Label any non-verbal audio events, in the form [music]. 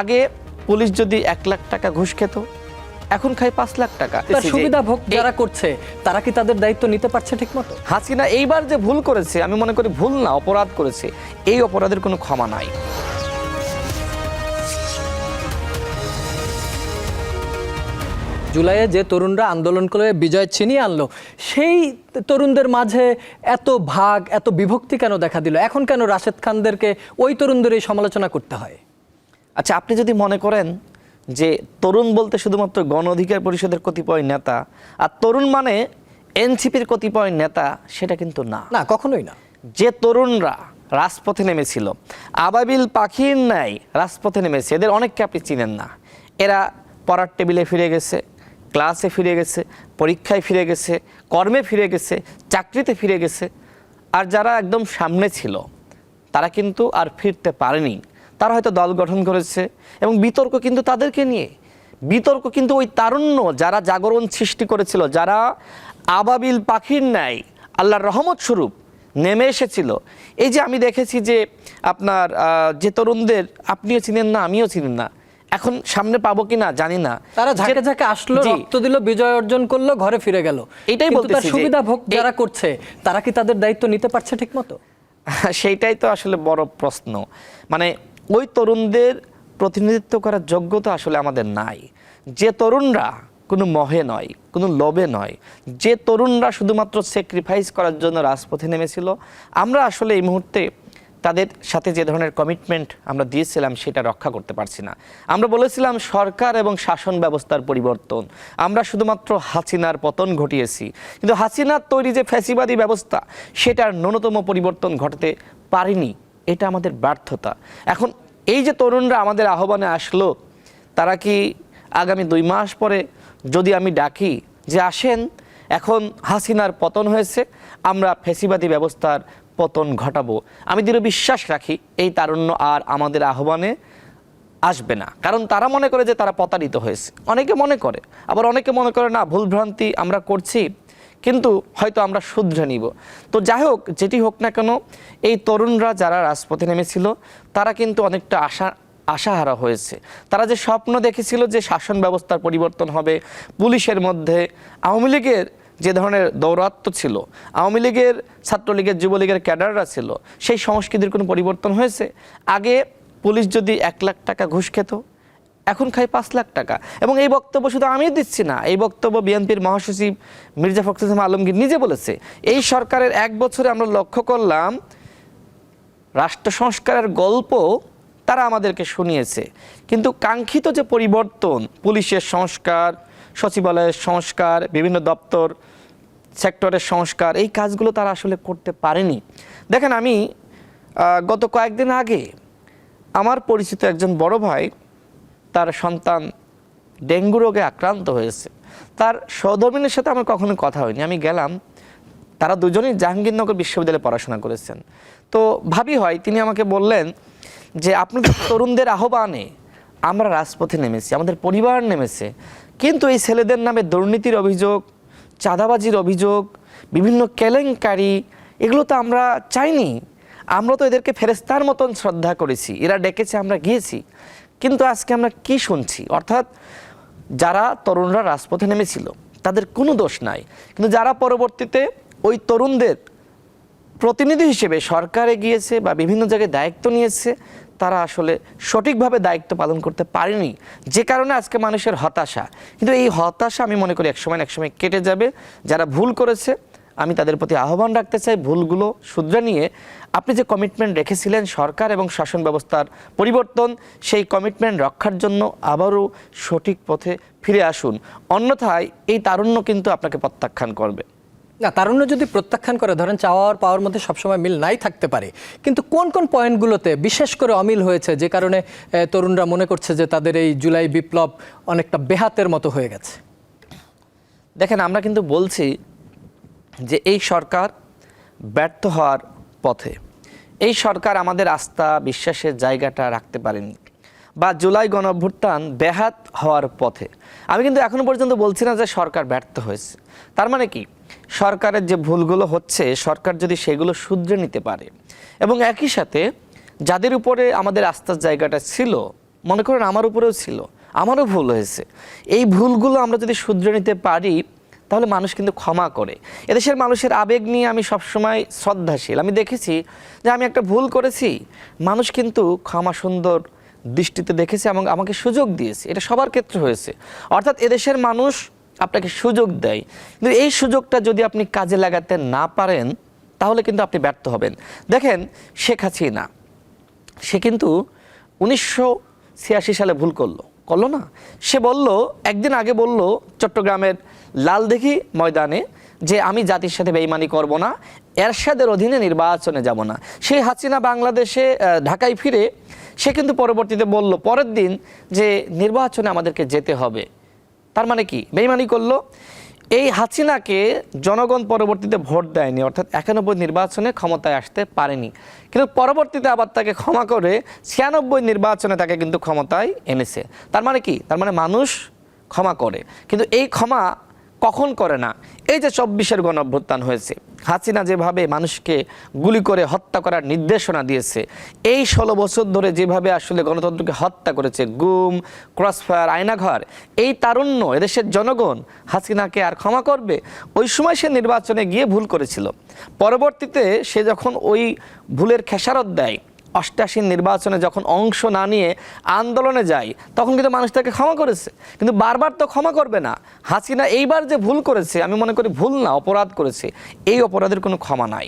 আগে পুলিশ যদি এক লাখ টাকা ঘুষ খেত এখন খাই পাঁচ লাখ টাকা। সুবিধা ভোগ যারা করছে তারা কি তাদের দায়িত্ব নিতে পারছে ঠিক মতো হাসিনা এইবার যে ভুল করেছে আমি মনে করি ভুল না অপরাধ করেছে এই অপরাধের কোনো ক্ষমা নাই। জুলাইয়ে যে তরুণরা আন্দোলন করে বিজয় ছিনিয়ে আনলো সেই তরুণদের মাঝে এত ভাগ এত বিভক্তি কেন দেখা দিল? এখন কেন রাশেদ খানদেরকে ওই তরুণদের এই সমালোচনা করতে হয়? আচ্ছা আপনি যদি মনে করেন যে তরুণ বলতে শুধুমাত্র গণ অধিকার পরিষদের কতিপয় নেতা আর তরুণ মানে এনসিপির কতিপয় নেতা সেটা কিন্তু না। না কখনোই না। যে তরুণরা রাজপথে নেমেছিল আবাবিল পাখির নাই রাজপথে নেমেছে এদের অনেককে আপনি চিনেন না। এরা পড়ার টেবিলে ফিরে গেছে ক্লাসে ফিরে গেছে পরীক্ষায় ফিরে গেছে কর্মে ফিরে গেছে চাকরিতে ফিরে গেছে। আর যারা একদম সামনে ছিল তারা কিন্তু আর ফিরতে পারেনি। তারা হয়তো দল গঠন করেছে এবং বিতর্ক কিন্তু তাদেরকে নিয়ে। বিতর্ক কিন্তু ওই তারুণ্য যারা জাগরণ সৃষ্টি করেছিল যারা আবাবিল পাখির ন্যায় আল্লাহর রহমত স্বরূপ নেমে এসেছিল। এই যে আমি দেখেছি যে আপনার যে তরুণদের আপনিও চিনেন না আমিও চিনেন না। এখন সামনে পাবো কি না জানি না। তারা ঝাঁকে ঝাঁকে আসলো। রক্ত দিল বিজয় অর্জন করল ঘরে ফিরে গেল। এটাই বলতে তার সুবিধা ভোগ যারা করছে তারা কি তাদের দায়িত্ব নিতে পারছে ঠিক মতো [laughs] সেইটাই তো আসলে বড় প্রশ্ন। মানে ওই তরুণদের প্রতিনিধিত্ব করার যোগ্যতা আসলে আমাদের নাই। যে তরুণরা কোনো মহে নয়, কোনো লোভে নয়, যে তরুণরা শুধুমাত্র স্যাক্রিফাইস করার জন্য রাজপথে নেমেছিল, আমরা আসলে এই মুহূর্তে তাদের সাথে যে ধরনের কমিটমেন্ট আমরা দিয়েছিলাম সেটা রক্ষা করতে পারছি না। আমরা বলেছিলাম সরকার এবং শাসন ব্যবস্থার পরিবর্তন। আমরা শুধুমাত্র হাসিনার পতন ঘটিয়েছি। কিন্তু হাসিনার তৈরি যে ফ্যাসিবাদী ব্যবস্থা, সেটার ন্যূনতম পরিবর্তন ঘটাতে পারিনি। এটা আমাদের ব্যর্থতা। এখন এই যে তরুণরা আমাদের আহ্বানে আসলো, তারা কি আগামী দুই মাস পরে যদি আমি ডাকি যে আসেন, এখন হাসিনার পতন হয়েছে, আমরা ফেসিবাদী ব্যবস্থার পতন ঘটাবো। আমি দৃঢ় বিশ্বাস রাখি এই তারুণ্য আর আমাদের আহ্বানে আসবে না। কারণ তারা মনে করে যে তারা প্রতারিত হয়েছে। অনেকে মনে করে, আবার অনেকে মনে করে না ভুলভ্রান্তি আমরা করছি। কিন্তু হয়তো আমরা শুধরে নিব। তো যাই হোক, যেটি হোক না কেন, এই তরুণরা যারা রাজপথে নেমেছিল, তারা কিন্তু অনেকটা আশা, আশাহারা হয়েছে। তারা যে স্বপ্ন দেখেছিল যে শাসন ব্যবস্থার পরিবর্তন হবে, পুলিশের মধ্যে, আওয়ামী লীগের যে ধরনের দৌরাত্ম ছিল, আওয়ামী লীগের ছাত্রলীগের, যুবলীগের ক্যাডাররা ছিল, সেই সংস্কৃতির কোনো পরিবর্তন হয়েছে? আগে পুলিশ যদি এক লাখ টাকা ঘুষ খেত এখন খায় পাঁচ লাখ টাকা। এবং এই বক্তব্য শুধু আমি দিচ্ছি না, এই বক্তব্য বিএনপির মহাসচিব মির্জা ফখরুল ইসলাম আলমগীর নিজে বলেছে। এই সরকারের এক বছরে আমরা লক্ষ্য করলাম, রাষ্ট্র সংস্কারের গল্প তারা আমাদেরকে শুনিয়েছে। কিন্তু কাঙ্ক্ষিত যে পরিবর্তন, পুলিশের সংস্কার, সচিবালয়ের সংস্কার, বিভিন্ন দপ্তর, সেক্টরের সংস্কার, এই কাজগুলো তারা আসলে করতে পারেনি। দেখেন আমি গত কয়েকদিন আগে আমার পরিচিত একজন বড় ভাই তার সন্তান ডেঙ্গু রোগে আক্রান্ত হয়েছে। তার সহধর্মিনীর সাথে আমার কখনো কথা হয়নি। আমি গেলাম, তারা দুজনেই জাহাঙ্গীরনগর বিশ্ববিদ্যালয়ে পড়াশোনা করেছেন। তো ভাবি হয়, তিনি আমাকে বললেন যে আপনাদের তরুণদের আহ্বানে, আমরা রাজপথে নেমেছি, আমাদের পরিবার নেমেছে। কিন্তু এই ছেলেদের নামে দুর্নীতির অভিযোগ, চাঁদাবাজির অভিযোগ, বিভিন্ন কেলেঙ্কারি, এগুলো তো আমরা চাইনি। আমরা তো এদেরকে ফেরেস্তার মতন শ্রদ্ধা করেছি। এরা ডেকেছে, আমরা গিয়েছি। কিন্তু আজকে আমরা কি শুনছি? অর্থাৎ যারা তরুণরা রাজপথে নেমেছিল, তাদের কোনো দোষ নাই। কিন্তু যারা পরবর্তীতে ওই তরুণদের প্রতিনিধি হিসেবে সরকারে গিয়েছে বা বিভিন্ন জায়গায় দায়িত্ব নিয়েছে, তারা আসলে সঠিকভাবে দায়িত্ব পালন করতে পারেনি। যে কারণে আজকে মানুষের হতাশা। কিন্তু এই হতাশা আমি মনে করি একসময় একসময় কেটে যাবে। যারা ভুল করেছে আমি তাদের প্রতি আহ্বান রাখতে চাই ভুলগুলো শুধরে নিয়ে। আপনি যে কমিটমেন্ট রেখেছিলেন সরকার এবং শাসন ব্যবস্থার পরিবর্তন সেই কমিটমেন্ট রক্ষার জন্য আবারও সঠিক পথে ফিরে আসুন। অন্যথায় এই তারুণ্য কিন্তু আপনাকে প্রত্যাখ্যান করবে। না তারুণ্য যদি প্রত্যাখ্যান করে ধরেন চাওয়ার পাওয়ার মধ্যে সবসময় মিল নাই থাকতে পারে। কিন্তু কোন কোন পয়েন্টগুলোতে বিশেষ করে অমিল হয়েছে যে কারণে তরুণরা মনে করছে যে তাদের এই জুলাই বিপ্লব অনেকটা বেহাতের মতো হয়ে গেছে? দেখেন আমরা কিন্তু বলছি যে এই সরকার ব্যর্থ হওয়ার পথে, এই সরকার আমাদের আস্থা, বিশ্বাসের জায়গাটা রাখতে পারেনি বা জুলাই গণ ব্যাহাত হওয়ার পথে। আমি কিন্তু এখনও পর্যন্ত বলছি না যে সরকার ব্যর্থ হয়েছে। তার মানে কি? সরকারের যে ভুলগুলো হচ্ছে, সরকার যদি সেগুলো শুধরে নিতে পারে এবং একই সাথে যাদের উপরে আমাদের আস্থার জায়গাটা ছিল, মনে করেন আমার উপরেও ছিল, আমারও ভুল হয়েছে, এই ভুলগুলো আমরা যদি শুধরে নিতে পারি তাহলে মানুষ কিন্তু ক্ষমা করে। এদেশের মানুষের আবেগ নিয়ে আমি সবসময় শ্রদ্ধাশীল। আমি দেখেছি যে আমি একটা ভুল করেছি, মানুষ কিন্তু ক্ষমা সুন্দর দৃষ্টিতে দেখেছে এবং আমাকে সুযোগ দিয়েছে। এটা সবার ক্ষেত্রে হয়েছে। অর্থাৎ এদেশের মানুষ আপনাকে সুযোগ দেয়। কিন্তু এই সুযোগটা যদি আপনি কাজে লাগাতে না পারেন, তাহলে কিন্তু আপনি ব্যর্থ হবেন। দেখেন, শেখ হাসিনা, সে কিন্তু উনিশশো ছিয়াশি সালে ভুল করল। করল না। সে বলল, একদিন আগে বলল চট্টগ্রামের লালদিঘি ময়দানে যে আমি জাতির সাথে বেইমানি করব না, এরশাদের অধীনে নির্বাচনে যাব না। সেই হাসিনা বাংলাদেশে ঢাকায় ফিরে সে কিন্তু পরবর্তীতে বলল, পরের দিন যে নির্বাচনে আমাদেরকে যেতে হবে। তার মানে কি? বেইমানি করল। এই হাসিনাকে জনগণ পরবর্তীতে ভোট দেয়নি, অর্থাৎ একানব্বই নির্বাচনে ক্ষমতায় আসতে পারেনি। কিন্তু পরবর্তীতে আবার তাকে ক্ষমা করে ছিয়ানব্বই নির্বাচনে তাকে কিন্তু ক্ষমতায় এনেছে। তার মানে কি? তার মানে মানুষ ক্ষমা করে। কিন্তু এই ক্ষমা কখন করে না? এই যে চব্বিশের গণ অভ্যুত্থান হয়েছে, হাসিনা যেভাবে মানুষকে গুলি করে হত্যা করার নির্দেশনা দিয়েছে, এই ষোলো বছর ধরে যেভাবে আসলে গণতন্ত্রকে হত্যা করেছে, গুম, ক্রসফায়ার, আয়নাঘর, এই তারুণ্য এদেশের জনগণ হাসিনাকে আর ক্ষমা করবে? ওই সময় সে নির্বাচনে গিয়ে ভুল করেছিল। পরবর্তীতে সে যখন ওই ভুলের খেসারত দেয় অষ্টাশি নির্বাচনে যখন অংশ না নিয়ে আন্দোলনে যায়, তখন কিন্তু মানুষ তাকে ক্ষমা করেছে। কিন্তু বারবার তো ক্ষমা করবে না। হাসিনা এইবার যে ভুল করেছে, আমি মনে করি ভুল না, অপরাধ করেছে, এই অপরাধের কোনো ক্ষমা নাই।